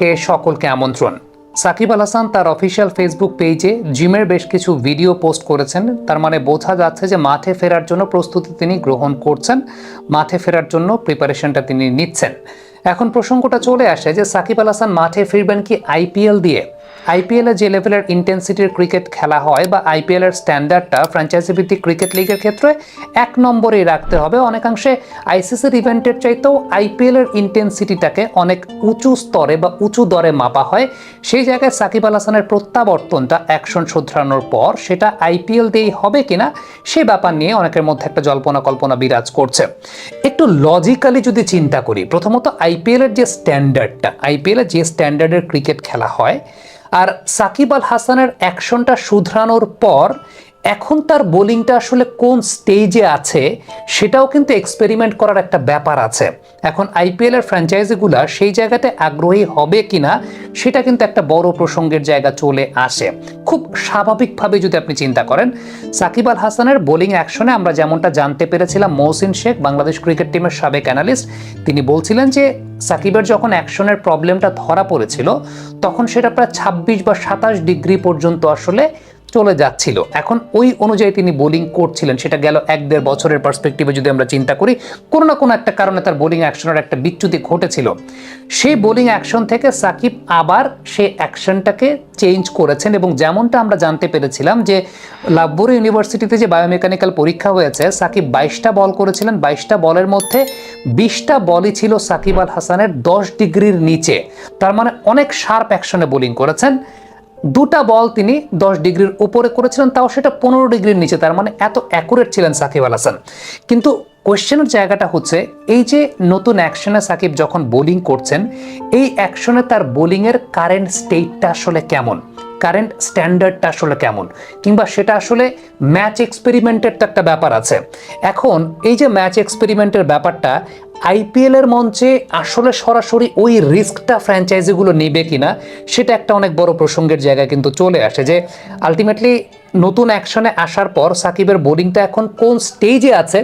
কে সকলকে আমন্ত্রণ। সাকিব আল হাসান তার অফিসিয়াল ফেসবুক পেজে জিমের বেশ কিছু ভিডিও পোস্ট করেছেন। তার মানে বোঝা যাচ্ছে যে মাঠে ফেরার জন্য প্রস্তুতি তিনি গ্রহণ করছেন, মাঠে ফেরার জন্য প্রিপারেশনটা তিনি নিচ্ছেন। এখন প্রসঙ্গটা চলে আসে যে সাকিব আল হাসান মাঠে ফিরবেন কি আইপিএল দিয়ে? আইপিএলে যে লেভেলের ইন্টেন্সিটির ক্রিকেট খেলা হয় বা আইপিএলের স্ট্যান্ডার্ডটা ফ্র্যাঞ্চাইজি ভিত্তিক ক্রিকেট লিগের ক্ষেত্রে এক নম্বরেই রাখতে হবে। অনেকাংশে আইসিসির ইভেন্টের চাইতেও আইপিএলের ইন্টেন্সিটিটাকে অনেক উঁচু স্তরে বা উঁচু দরে মাপা হয়। সেই জায়গায় সাকিব আল হাসানের প্রত্যাবর্তনটা অ্যাকশন শোধরানোর পর সেটা আইপিএল দিয়েই হবে কিনা সে ব্যাপার নিয়ে অনেকের মধ্যে একটা জল্পনা কল্পনা বিরাজ করছে। একটু লজিক্যালি যদি চিন্তা করি, প্রথমত আইপিএলের যে স্ট্যান্ডার্ডটা আইপিএলের যে স্ট্যান্ডার্ডের ক্রিকেট খেলা হয় আর সাকিব আল হাসানের অ্যাকশনটা শুধরানোর পর এখন তার বোলিংটা আসলে কোন স্টেজে আছে, সেটাও কিন্তু এক্সপেরিমেন্ট করার একটা ব্যাপার আছে। এখন আইপিএল এর ফ্র্যাঞ্চাইজিগুলা সেই জায়গাতে আগ্রহী হবে কিনা, সেটা কিন্তু একটা বড় প্রসঙ্গের জায়গা চলে আসে। খুব স্বাভাবিকভাবে যদি আপনি চিন্তা করেন, সাকিব আল হাসানের বোলিং অ্যাকশনে আমরা যেমনটা জানতে পেরেছিলাম, মহসিন শেখ, বাংলাদেশ ক্রিকেট টিমের সাবেক অ্যানালিস্ট তিনি বলছিলেন যে সাকিবের যখন অ্যাকশনের প্রবলেমটা ধরা পড়েছিল, তখন সেটা প্রায় ছাব্বিশ বা সাতাশ ডিগ্রি পর্যন্ত আসলে চলে যাচ্ছিল। এখন ওই অনুযায়ী তিনি বোলিং করছিলেন, সেটা গেল এক দেড় বছরের পার্সপেক্টিভে যদি আমরা চিন্তা করি, কোনো না কোনো একটা কারণে তার বোলিং অ্যাকশনের একটা বিচ্যুতি ঘটেছিল। সেই বোলিং অ্যাকশন থেকে সাকিব আবার সেই অ্যাকশনটাকে চেঞ্জ করেছেন এবং যেমনটা আমরা জানতে পেরেছিলাম যে লাভবুর ইউনিভার্সিটিতে যে বায়োমেকানিক্যাল পরীক্ষা হয়েছে, সাকিব বাইশটা বল করেছিলেন। বাইশটা বলের মধ্যে বিশটা বলই ছিল সাকিব আল হাসানের দশ ডিগ্রির নিচে। তার মানে অনেক শার্প অ্যাকশনে বোলিং করেছেন। দুটা বল তিনি দশ ডিগ্রির উপরে করেছিলেন, তাও সেটা পনেরো ডিগ্রির নিচে, তার মানে এত অ্যাকুরেট ছিলেন সাকিব আল হাসান। কিন্তু কোয়েশ্চেনের জায়গাটা হচ্ছে, এই যে নতুন অ্যাকশনে সাকিব যখন বোলিং করছেন, এই অ্যাকশনে তার বোলিংয়ের কারেন্ট স্টেটটা আসলে কেমন? কারেন্ট স্ট্যান্ডার্ডটা আসলে কেমন? কিংবা সেটা আসলে ম্যাচ এক্সপেরিমেন্টের তো একটা ব্যাপার আছে। এখন এই যে ম্যাচ এক্সপেরিমেন্টের ব্যাপারটা আইপিএল এর মঞ্চে আসলে সরাসরি ওই রিস্কটা ফ্র্যাঞ্চাইজিগুলো নেবে কিনা, সেটা একটা অনেক বড় প্রসঙ্গের জায়গায় কিন্তু চলে আসে যে আলটিমেটলি নতুন অ্যাকশনে আসার পর সাকিবের বোলিংটা এখন কোন স্টেজে আছে,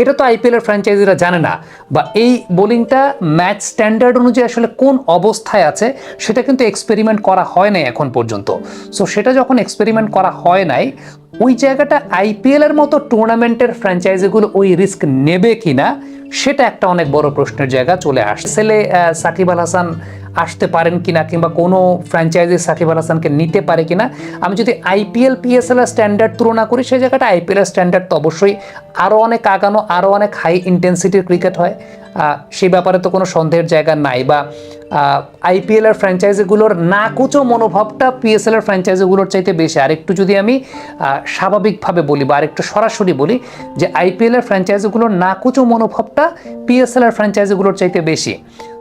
এটা তো আইপিএল এর ফ্র্যাঞ্চাইজিরা জানে না। বা এই বোলিংটা ম্যাচ স্ট্যান্ডার্ড অনুযায়ী আসলে কোন অবস্থায় আছে, সেটা কিন্তু এক্সপেরিমেন্ট করা হয় নাই এখন পর্যন্ত। সো সেটা যখন এক্সপেরিমেন্ট করা হয় নাই, ওই জায়গাটা আইপিএল এর মতো টুর্নামেন্টের ফ্র্যাঞ্চাইজিগুলো ওই রিস্ক নেবে কিনা সেটা একটা অনেক বড় প্রশ্নের জায়গা চলে আসছে। ছেলে সাকিব আল হাসান আসতে পারেন কিনা কিংবা কোনো ফ্র্যাঞ্চাইজি সাকিব আল হাসানকে নিতে পারে কিনা, আমি যদি আইপিএল পিএসএল স্ট্যান্ডার্ড তুলনা করি, সেই জায়গাটা আইপিএল স্ট্যান্ডার্ড তো অবশ্যই আরও অনেক আগানো আরও অনেক হাই ইন্টেন্সিটির ক্রিকেট হয়। সেই ব্যাপারে তো কোনো সন্দেহের জায়গা নাই বা আইপিএল এর ফ্র্যাঞ্চাইজিগুলোর নাকুচো মনোভাবটা পিএসএল এর ফ্র্যাঞ্চাইজিগুলোর চাইতে বেশি। আর একটু যদি আমি স্বাভাবিকভাবে বলি বা আরেকটু সরাসরি বলি যে আইপিএল এর ফ্র্যাঞ্চাইজিগুলোর নাকুচো মনোভাবটা পিএসএল এর ফ্র্যাঞ্চাইজিগুলোর চাইতে বেশি।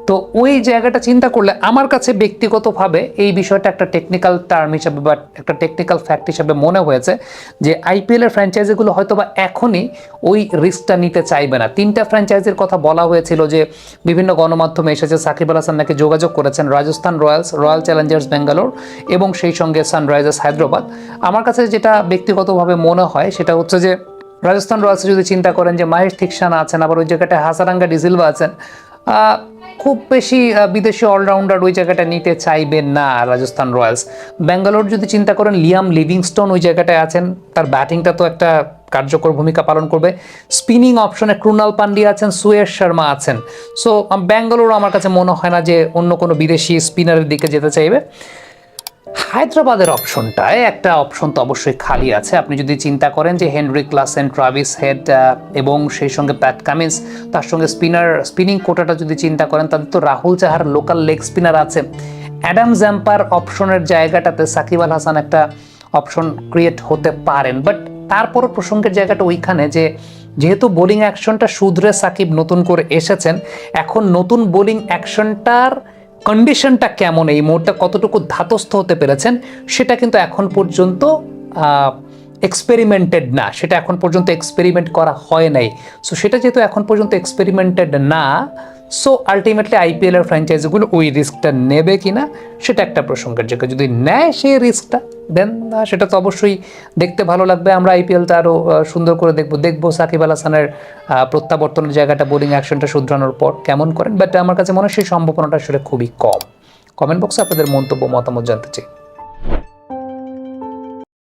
তো ওই জায়গাটা চিন্তা করলে আমার কাছে ব্যক্তিগতভাবে এই বিষয়টা একটা টেকনিক্যাল টার্ম হিসাবে বা একটা টেকনিক্যাল ফ্যাক্ট হিসাবে মনে হয়েছে যে আইপিএলের ফ্র্যাঞ্চাইজিগুলো হয়তো বা এখনই ওই রিস্কটা নিতে চাইবে না। তিনটা ফ্র্যাঞ্চাইজির কথা বলা হয়েছিল যে বিভিন্ন গণমাধ্যমে এসেছে, সাকিব আল হাসান নাকি যোগাযোগ করেছেন Rajasthan Royals, Royal Challengers Bangalore এবং সেই সঙ্গে সানরাইজার্স হায়দ্রাবাদ। আমার কাছে যেটা ব্যক্তিগতভাবে মনে হয় সেটা হচ্ছে যে রাজস্থান রয়্যালসে যদি চিন্তা করেন যে মাহেশ থিকসানা আছেন, আবার ওই জায়গাটায় হাসারাঙ্গা ডিজিলভা আছেন খুব বেশি বিদেশি অলরাউন্ডার ওই জায়গাটা নিতে চাইবেন না রাজস্থান রয়্যালস। ব্যাঙ্গালোর যদি চিন্তা করেন, লিয়াম লিভিংস্টোন ওই জায়গাটায় আছেন। তার ব্যাটিংটা তো একটা কার্যকর ভূমিকা পালন করবে। স্পিনিং অপশনে ক্রুনাল পান্ডিয়া আছেন, সুয়েশ শর্মা আছেন। সো ব্যাঙ্গালোর আমার কাছে মনে হয় না যে অন্য কোনো বিদেশি স্পিনারের দিকে যেতে চাইবে। হায়দ্রাবাদের অপশনটায় একটা অপশন তো অবশ্যই খালি আছে। আপনি যদি চিন্তা করেন যে হেনরি ক্লাসেন, ট্রাভিস হেড এবং সেই সঙ্গে প্যাট কামিন্স, তার সঙ্গে স্পিনার, স্পিনিং কোটাটা যদি চিন্তা করেন তাদের তো Rahul Chahar local leg spinner আছে। অ্যাডাম জ্যাম্পার অপশনের জায়গাটাতে সাকিব আল হাসান একটা অপশন ক্রিয়েট হতে পারেন। বাট তারপরও প্রসঙ্গের জায়গাটা ওইখানে যে, যেহেতু বোলিং অ্যাকশনটা শুধরে সাকিব নতুন করে এসেছেন, এখন নতুন বোলিং অ্যাকশনটার কন্ডিশনটা কেমন? এই মুহূর্তে কতটুকু ধাতস্থ হতে পেরেছেন? সেটা কিন্তু এখন পর্যন্ত এক্সপেরিমেন্টেড না। সেটা এখন পর্যন্ত এক্সপেরিমেন্ট করা হয় নাই। সো সেটা যেহেতু এখন পর্যন্ত এক্সপেরিমেন্টেড না সো আলটিমেটলি আইপিএল এর ফ্র্যাঞ্চাইজিগুলো ওই রিস্কটা নেবে কিনা, সেটা একটা প্রসঙ্গের জায়গা যদি নেয় সেই রিস্কটা দেন সেটা তো অবশ্যই দেখতে ভালো লাগবে। আমরা আইপিএলটা আরও সুন্দর করে দেখব। দেখব সাকিব আল হাসানের প্রত্যাবর্তনের জায়গাটা বোলিং অ্যাকশনটা শুধরানোর পর কেমন করেন। বাট আমার কাছে মনে হয় সেই সম্ভাবনাটা আসলে খুবই কম। কমেন্ট বক্সে আপনাদের মন্তব্য, মতামত জানতে চাই।